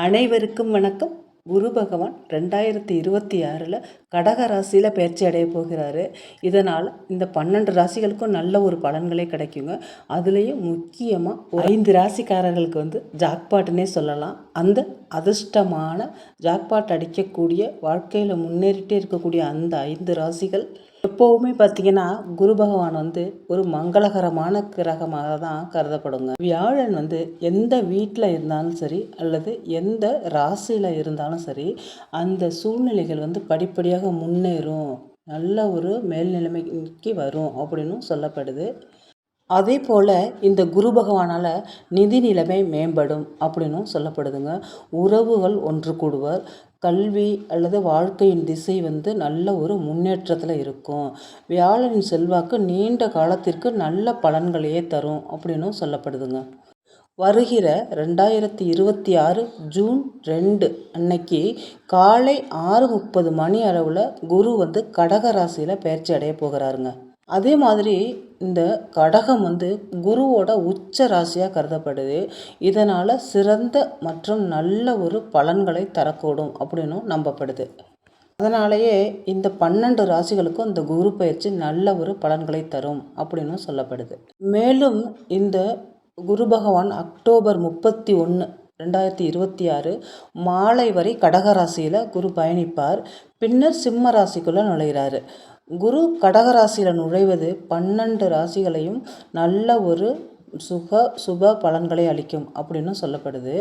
அனைவருக்கும் வணக்கம். குரு பகவான் ரெண்டாயிரத்தி இருபத்தி ஆறில் கடக ராசியில் பயிற்சி அடைய போகிறாரு. இதனால் இந்த பன்னெண்டு ராசிகளுக்கும் நல்ல ஒரு பலன்களே கிடைக்குங்க. அதுலேயும் முக்கியமாக ஐந்து ராசிக்காரர்களுக்கு வந்து ஜாக்பாட்டுன்னே சொல்லலாம். அந்த அதிர்ஷ்டமான ஜாக்பாட் அடிக்கக்கூடிய வாழ்க்கையில் முன்னேறிட்டே இருக்கக்கூடிய அந்த ஐந்து ராசிகள் எப்போவுமே பார்த்தீங்கன்னா குரு பகவான் வந்து ஒரு மங்களகரமான கிரகமாக தான் கருதப்படுங்க. வியாழன் வந்து எந்த வீட்டில் இருந்தாலும் சரி அல்லது எந்த ராசியில் இருந்தாலும் சரி அந்த சூழ்நிலைகள் வந்து படிப்படியாக முன்னேறும். நல்ல ஒரு மேல்நிலைமைக்கு வரும் அப்படின்னும் சொல்லப்படுது. அதே போல் இந்த குரு பகவானால் நிதி நிலைமை மேம்படும் அப்படின்னும் சொல்லப்படுதுங்க. உறவுகள் ஒன்று கூடுவர். கல்வி அல்லது வாழ்க்கையின் திசை வந்து நல்ல ஒரு முன்னேற்றத்தில் இருக்கும். வியாழனின் செல்வாக்கு நீண்ட காலத்திற்கு நல்ல பலன்களையே தரும் அப்படின்னும் சொல்லப்படுதுங்க. வருகிற ரெண்டாயிரத்தி இருபத்தி ஆறு ஜூன் ரெண்டு அன்னைக்கு காலை ஆறு முப்பது மணி அளவில் குரு வந்து கடக ராசியில் பயிற்சி அடைய போகிறாருங்க. அதே மாதிரி இந்த கடகம் வந்து குருவோட உச்ச ராசியாக கருதப்படுது. இதனால் சிறந்த மற்றும் நல்ல ஒரு பலன்களை தரக்கூடும் அப்படின்னும் நம்பப்படுது. அதனாலேயே இந்த பன்னெண்டு ராசிகளுக்கும் இந்த குரு பயிற்சி நல்ல ஒரு பலன்களை தரும் அப்படின்னும் சொல்லப்படுது. மேலும் இந்த குரு பகவான் அக்டோபர் முப்பத்தி ஒன்று ரெண்டாயிரத்தி இருபத்தி ஆறு மாலை வரை கடகராசியில் குரு பயணிப்பார். பின்னர் சிம்ம ராசிக்குள்ளே நுழைகிறாரு குரு கடகராசியில் நுழைவது பன்னெண்டு ராசிகளையும் நல்ல ஒரு சுக சுப பலன்களை அளிக்கும் அப்படின்னு சொல்லப்படுது.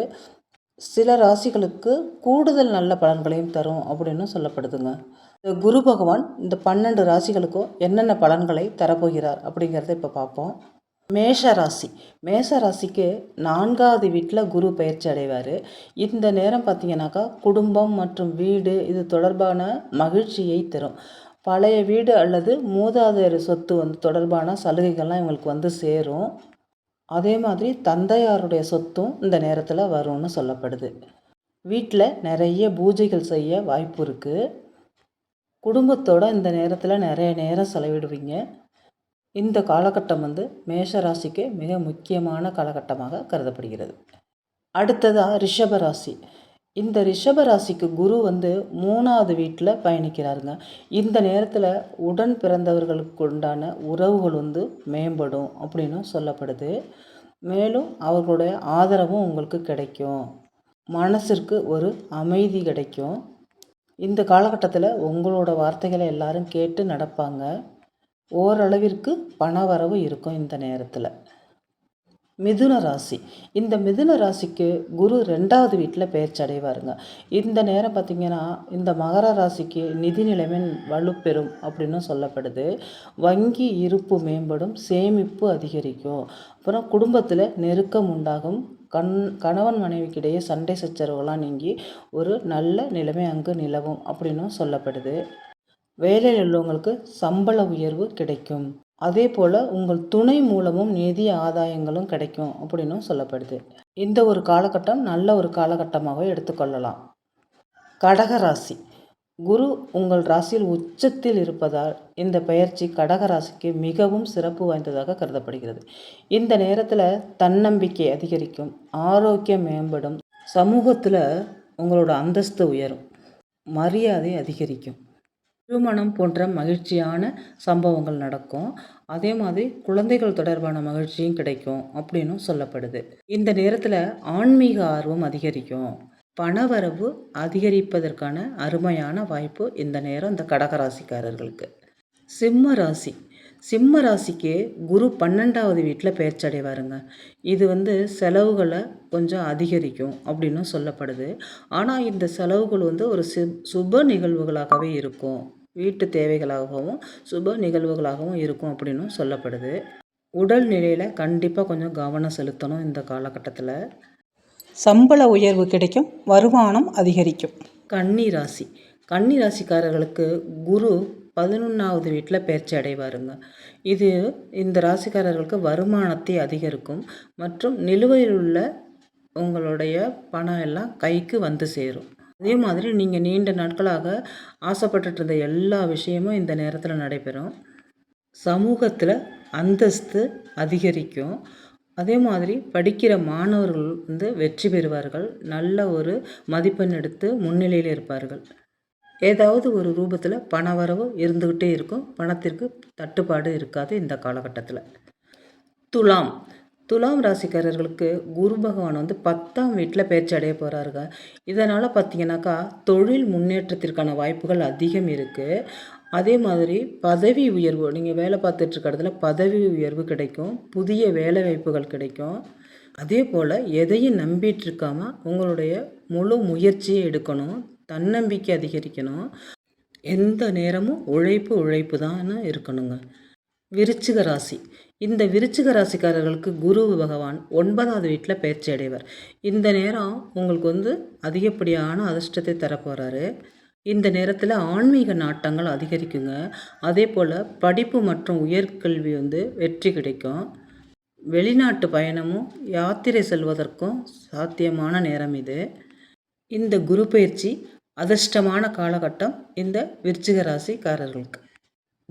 சில ராசிகளுக்கு கூடுதல் நல்ல பலன்களையும் தரும் அப்படின்னு சொல்லப்படுதுங்க. இந்த குரு பகவான் இந்த பன்னெண்டு ராசிகளுக்கும் என்னென்ன பலன்களை தரப்போகிறார் அப்படிங்கிறத இப்போ பார்ப்போம். மேஷ ராசி. மேஷ ராசிக்கு நான்காவது வீட்டில் குரு பயிற்சி அடைவார். இந்த நேரம் பார்த்தீங்கன்னாக்கா குடும்பம் மற்றும் வீடு இது தொடர்பான மகிழ்ச்சியை தரும். பழைய வீடு அல்லது மூதாதையர் சொத்து வந்து தொடர்பான சலுகைகள்லாம் இவங்களுக்கு வந்து சேரும். அதே மாதிரி தந்தையாருடைய சொத்தும் இந்த நேரத்தில் வரும்னு சொல்லப்படுது. வீட்டில் நிறைய பூஜைகள் செய்ய வாய்ப்பு இருக்குது குடும்பத்தோட இந்த நேரத்தில் நிறைய நேரம் செலவிடுவீங்க. இந்த காலகட்டம் வந்து மேஷ ராசிக்கு மிக முக்கியமான காலகட்டமாக கருதப்படுகிறது. அடுத்ததாக ரிஷப ராசி. இந்த ரிஷபராசிக்கு குரு வந்து மூணாவது வீட்டில் பயணிக்கிறாருங்க. இந்த நேரத்தில் உடன் பிறந்தவர்களுக்கு உண்டான உறவுகள் வந்து மேம்படும் அப்படின்னு சொல்லப்படுது. மேலும் அவர்களுடைய ஆதரவும் உங்களுக்கு கிடைக்கும். மனசிற்கு ஒரு அமைதி கிடைக்கும். இந்த காலகட்டத்தில் உங்களோட வார்த்தைகளை எல்லாரும் கேட்டு நடப்பாங்க. ஓரளவிற்கு பண வரவு இருக்கும் இந்த நேரத்தில். மிதுன ராசி. இந்த மிதுன ராசிக்கு குரு ரெண்டாவது வீட்டில் பெயர்ச்சி அடைவாருங்க. இந்த நேரம் பார்த்திங்கன்னா இந்த மகர ராசிக்கு நிதி நிலைமை வலுப்பெறும் அப்படின்னு சொல்லப்படுது. வங்கி இருப்பு மேம்படும் சேமிப்பு அதிகரிக்கும். அப்புறம் குடும்பத்தில் நெருக்கம் உண்டாகும். கண் கணவன் மனைவிக்கிடையே சண்டை சச்சரவுகள்லாம் நீங்கி ஒரு நல்ல நிலைமை அங்கு நிலவும் அப்படின்னும் சொல்லப்படுது. வேலையில் உள்ளவங்களுக்கு சம்பள உயர்வு கிடைக்கும். அதே போல் உங்கள் துணை மூலமும் நிதி ஆதாயங்களும் கிடைக்கும் அப்படின்னும் சொல்லப்படுது. இந்த ஒரு காலகட்டம் நல்ல ஒரு காலகட்டமாக எடுத்துக்கொள்ளலாம். கடக ராசி. குரு உங்கள் ராசியில் உச்சத்தில் இருப்பதால் இந்த பயிற்சி கடக ராசிக்கு மிகவும் சிறப்பு வாய்ந்ததாக கருதப்படுகிறது. இந்த நேரத்தில் தன்னம்பிக்கை அதிகரிக்கும் ஆரோக்கியம் மேம்படும் சமூகத்தில் உங்களோட அந்தஸ்து உயரும் மரியாதை அதிகரிக்கும். திருமணம் போன்ற மகிழ்ச்சியான சம்பவங்கள் நடக்கும். அதே மாதிரி குழந்தைகள் தொடர்பான மகிழ்ச்சியும் கிடைக்கும் அப்படின்னும் சொல்லப்படுது. இந்த நேரத்தில் ஆன்மீக ஆர்வம் அதிகரிக்கும். பணவரவு அதிகரிப்பதற்கான அருமையான வாய்ப்பு இந்த நேரம் இந்த கடகராசிக்காரர்களுக்கு. சிம்ம ராசி. சிம்ம ராசிக்கு குரு பன்னெண்டாவது வீட்டில் பெயர்ச்சடைவாருங்க இது வந்து செலவுகளை கொஞ்சம் அதிகரிக்கும் அப்படின்னு சொல்லப்படுது. ஆனால் இந்த செலவுகள் வந்து ஒரு சுப நிகழ்வுகளாகவே இருக்கும். வீட்டு தேவைகளாகவும் சுப நிகழ்வுகளாகவும் இருக்கும் அப்படின்னும் சொல்லப்படுது. உடல் நிலையில் கண்டிப்பாக கொஞ்சம் கவனம் செலுத்தணும் இந்த காலகட்டத்தில். சம்பள உயர்வு கிடைக்கும் வருமானம் அதிகரிக்கும். கன்னி ராசி கன்னி ராசிக்காரர்களுக்கு குரு பதினொன்றாவது வீட்டில் பயிற்சி அடைவாருங்க. இது இந்த ராசிக்காரர்களுக்கு வருமானத்தை அதிகரிக்கும் மற்றும் நிலுவையில் உள்ள உங்களுடைய பணம் எல்லாம் கைக்கு வந்து சேரும். அதே மாதிரி நீங்கள் நீண்ட நாட்களாக ஆசைப்பட்டுட்டு இருந்த எல்லா விஷயமும் இந்த நேரத்தில் நடைபெறும். சமூகத்தில் அந்தஸ்து அதிகரிக்கும். அதே மாதிரி படிக்கிற மாணவர்கள் வந்து வெற்றி பெறுவார்கள். நல்ல ஒரு மதிப்பெண் எடுத்து முன்னிலையில் இருப்பார்கள். ஏதாவது ஒரு ரூபத்தில் பண வரவு இருந்துக்கிட்டே இருக்கும். பணத்திற்கு தட்டுப்பாடு இருக்காது இந்த காலகட்டத்தில். துலாம் துலாம் ராசிக்காரர்களுக்கு குரு பகவான் வந்து பத்தாம் வீட்டில் பேச்சு அடைய போகிறாருங்க இதனால் பார்த்தீங்கன்னாக்கா தொழில் முன்னேற்றத்திற்கான வாய்ப்புகள் அதிகம் இருக்குது அதே மாதிரி பதவி உயர்வு நீங்கள் வேலை பார்த்துட்டு இருக்கிறதுல பதவி உயர்வு கிடைக்கும் புதிய வேலை வாய்ப்புகள் கிடைக்கும். அதே போல் எதையும் நம்பிட்டு இருக்காம உங்களுடைய முழு முயற்சியை எடுக்கணும் தன்னம்பிக்கை அதிகரிக்கணும். எந்த நேரமும் உழைப்பு உழைப்பு தான் இருக்கணுங்க. விருச்சிக ராசி. இந்த விருச்சிக ராசிக்காரர்களுக்கு குரு பகவான் ஒன்பதாவது வீட்டில் பயிற்சி அடைவர். இந்த நேரம் உங்களுக்கு வந்து அதிகப்படியான அதிர்ஷ்டத்தை தரப்போகிறாரு இந்த நேரத்தில் ஆன்மீக நாட்டங்கள் அதிகரிக்குங்க. அதே போல் படிப்பு மற்றும் உயர்கல்வி வந்து வெற்றி கிடைக்கும். வெளிநாட்டு பயணமும் யாத்திரை செல்வதற்கும் சாத்தியமான நேரம் இது. இந்த குரு பயிற்சி அதிர்ஷ்டமான காலகட்டம் இந்த விருச்சிக ராசிக்காரர்களுக்கு.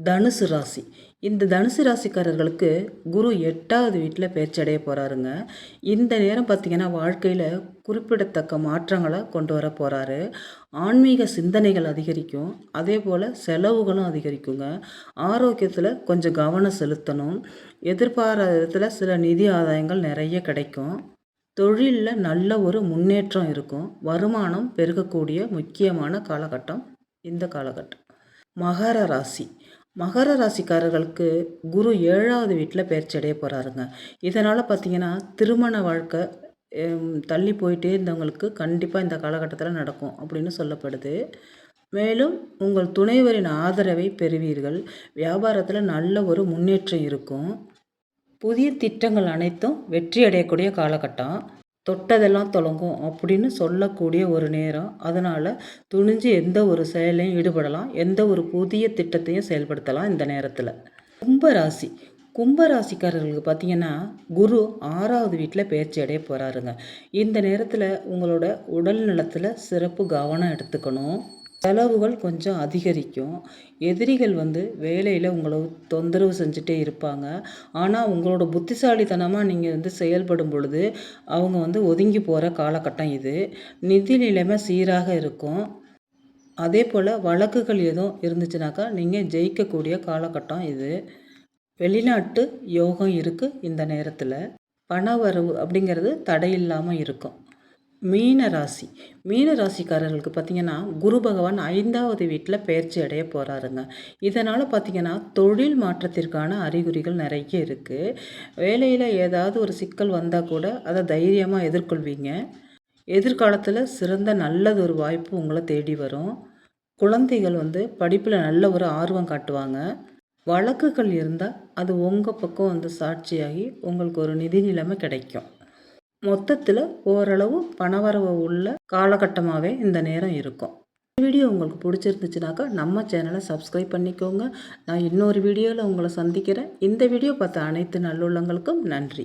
தனுசு ராசி. இந்த தனுசு ராசிக்காரர்களுக்கு குரு எட்டாவது வீட்டில் பேச்சடைய போகிறாருங்க இந்த நேரம் பார்த்திங்கன்னா வாழ்க்கையில் குறிப்பிடத்தக்க மாற்றங்களை கொண்டு வர போகிறாரு ஆன்மீக சிந்தனைகள் அதிகரிக்கும். அதே போல் செலவுகளும் அதிகரிக்குங்க. ஆரோக்கியத்தில் கொஞ்சம் கவனம் செலுத்தணும். எதிர்பாராத விதத்தில் சில நிதி ஆதாயங்கள் நிறைய கிடைக்கும். தொழிலில் நல்ல ஒரு முன்னேற்றம் இருக்கும். வருமானம் பெருகக்கூடிய முக்கியமான காலகட்டம் இந்த காலகட்டம். மகர ராசி. மகர ராசிக்காரர்களுக்கு குரு ஏழாவது வீட்டில் பயிற்சி அடைய போகிறாருங்க இதனால் பார்த்திங்கன்னா திருமண வாழ்க்கை தள்ளி போயிட்டே இருந்தவங்களுக்கு கண்டிப்பாக இந்த காலகட்டத்தில் நடக்கும் அப்படின்னு சொல்லப்படுது. மேலும் உங்கள் துணைவரின் ஆதரவை பெறுவீர்கள். வியாபாரத்தில் நல்ல ஒரு முன்னேற்றம் இருக்கும். புதிய திட்டங்கள் அனைத்தும் வெற்றி அடையக்கூடிய காலகட்டம். தொட்டதெல்லாம் தொடங்கும் அப்படின்னு சொல்லக்கூடிய ஒரு நேரம். அதனால் துணிஞ்சு எந்த ஒரு செயலையும் ஈடுபடலாம். எந்த ஒரு புதிய திட்டத்தையும் செயல்படுத்தலாம் இந்த நேரத்தில். கும்பராசி. கும்பராசிக்காரர்களுக்கு பார்த்தீங்கன்னா குரு ஆறாவது வீட்டில் பேச்சு அடைய போகிறாருங்க இந்த நேரத்தில் உங்களோட உடல் நலத்தில் சிறப்பு கவனம் எடுத்துக்கணும். செலவுகள் கொஞ்சம் அதிகரிக்கும். எதிரிகள் வந்து வேலையில் உங்களை தொந்தரவு செஞ்சுட்டே இருப்பாங்க. ஆனால் உங்களோட புத்திசாலித்தனமாக நீங்கள் வந்து செயல்படும் பொழுது அவங்க வந்து ஒதுங்கி போகிற காலகட்டம் இது. நிதி நிலைமை சீராக இருக்கும். அதே போல் வழக்குகள் எதுவும் இருந்துச்சுனாக்கா நீங்கள் ஜெயிக்கக்கூடிய காலகட்டம் இது. வெளிநாட்டு யோகம் இருக்குது இந்த நேரத்தில். பண வரவு அப்படிங்கிறது தடையில்லாமல் இருக்கும். மீன ராசி மீன ராசிக்காரர்களுக்கு பார்த்திங்கன்னா குரு பகவான் ஐந்தாவது வீட்டில் பயிற்சி அடைய போகிறாருங்க இதனால் பார்த்திங்கன்னா தொழில் மாற்றத்திற்கான அறிகுறிகள் நிறைய இருக்குது வேலையில் ஏதாவது ஒரு சிக்கல் வந்தால் கூட அதை தைரியமாக எதிர்கொள்வீங்க. எதிர்காலத்தில் சிறந்த நல்லது ஒரு வாய்ப்பு உங்களை தேடி வரும். குழந்தைகள் வந்து படிப்பில் நல்ல ஒரு ஆர்வம் காட்டுவாங்க. வழக்குகள் இருந்தால் அது உங்கள் பக்கம் வந்து சாட்சியாகி உங்களுக்கு ஒரு நிதி நிலைமை கிடைக்கும். மொத்தத்தில் ஓரளவு பணவரவு உள்ள காலகட்டமாகவே இந்த நேரம் இருக்கும். வீடியோ உங்களுக்கு பிடிச்சிருந்துச்சுனாக்கா நம்ம சேனலை சப்ஸ்கிரைப் பண்ணிக்கோங்க. நான் இன்னொரு வீடியோவில் உங்களை சந்திக்கிறேன். இந்த வீடியோ பார்த்த அனைத்து நல்லுள்ளங்களுக்கும் நன்றி.